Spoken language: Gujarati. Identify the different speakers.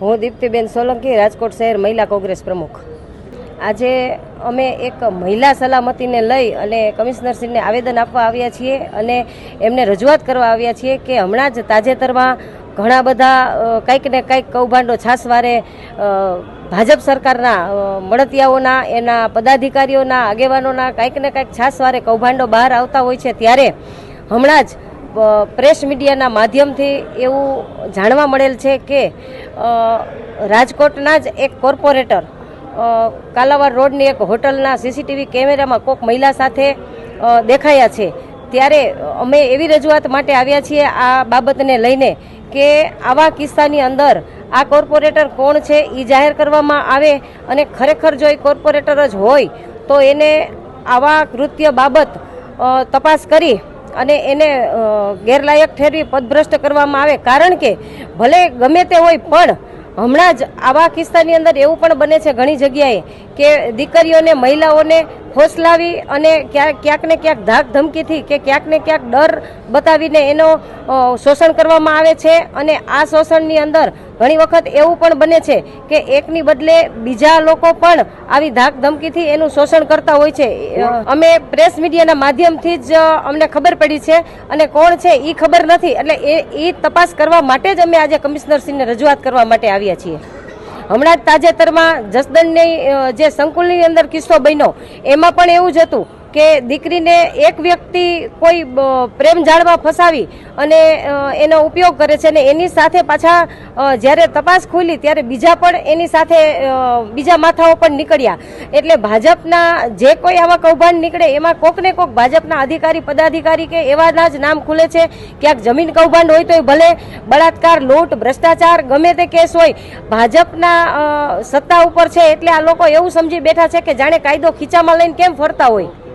Speaker 1: હું દીપ્તિબેન સોલંકી, રાજકોટ શહેર મહિલા કોંગ્રેસ પ્રમુખ. આજે અમે એક મહિલા સલામતીને લઈ અને કમિશનરશ્રીને આવેદન આપવા આવ્યા છીએ અને એમને રજૂઆત કરવા આવ્યા છીએ કે હમણાં જ તાજેતરમાં ઘણા બધા કંઈક ને કંઈક કૌભાંડો છાસવારે ભાજપ સરકારના મળતિયાઓના, એના પદાધિકારીઓના, આગેવાનોના કંઈક ને કંઈક છાસવારે કૌભાંડો બહાર આવતા હોય છે ત્યારે હમણાં જ પ્રેસ મીડિયાના માધ્યમથી એવું જાણવા મળેલ છે કે રાજકોટના જ એક કોર્પોરેટર કાલાવાડ રોડની એક હોટલના સીસીટીવી કેમેરામાં કોક મહિલા સાથે દેખાયા છે. ત્યારે અમે એવી રજૂઆત માટે આવ્યા છીએ આ બાબતને લઈને કે આવા કિસ્સાની અંદર આ કોર્પોરેટર કોણ છે એ જાહેર કરવામાં આવે અને ખરેખર જો એ કોર્પોરેટર જ હોય તો એને આવા કૃત્ય બાબત તપાસ કરી અને એને ગેરલાયક ઠેરવી પદભ્રષ્ટ કરવામાં આવે. કારણ કે ભલે ગમે તે હોય, પણ હમણાં જ આવા કિસ્સાની અંદર એવું પણ બને છે ઘણી જગ્યાએ કે દીકરીઓને, મહિલાઓને ખોસલાવી અને ક્યાંક ક્યાંક ને ક્યાંક ધાક ધમકીથી કે ક્યાંક ને ક્યાંક ડર બતાવીને એનો શોષણ કરવામાં આવે છે. અને આ શોષણની અંદર ઘણી વખત એવું પણ બને છે કે એકની બદલે બીજા લોકો પણ આવી ધાક ધમકીથી એનું શોષણ કરતા હોય છે. અમે પ્રેસ મીડિયાના માધ્યમથી જ અમને ખબર પડી છે અને કોણ છે એ ખબર નથી. એટલે એ એ તપાસ કરવા માટે જ અમે આજે કમિશનરશ્રીને રજૂઆત કરવા માટે આવ્યા છીએ. હમણાં જ તાજેતરમાં જસદનની જે સંકુલની અંદર કિસ્સો બન્યો, એમાં પણ એવું જ હતું કે દીકરીને એક વ્યક્તિ કોઈ પ્રેમ જાળવા ફસાવી અને એનો ઉપયોગ કરે છે અને એની સાથે પાછા જ્યારે તપાસ ખુલી ત્યારે બીજા પણ એની સાથે બીજા માથાઓ પણ નીકળ્યા. એટલે ભાજપના જે કોઈ આવા કૌભાંડ નીકળે એમાં કોક ને કોક ભાજપના અધિકારી, પદાધિકારી કે એવાના જ નામ ખુલે છે. ક્યાંક જમીન કૌભાંડ હોય તોય ભલે, બળાત્કાર, લૂંટ, ભ્રષ્ટાચાર, ગમે તે કેસ હોય, ભાજપના સત્તા ઉપર છે એટલે આ લોકો એવું સમજી બેઠા છે કે જાણે કાયદો ખીચામાં લઈને કેમ ફરતા હોય.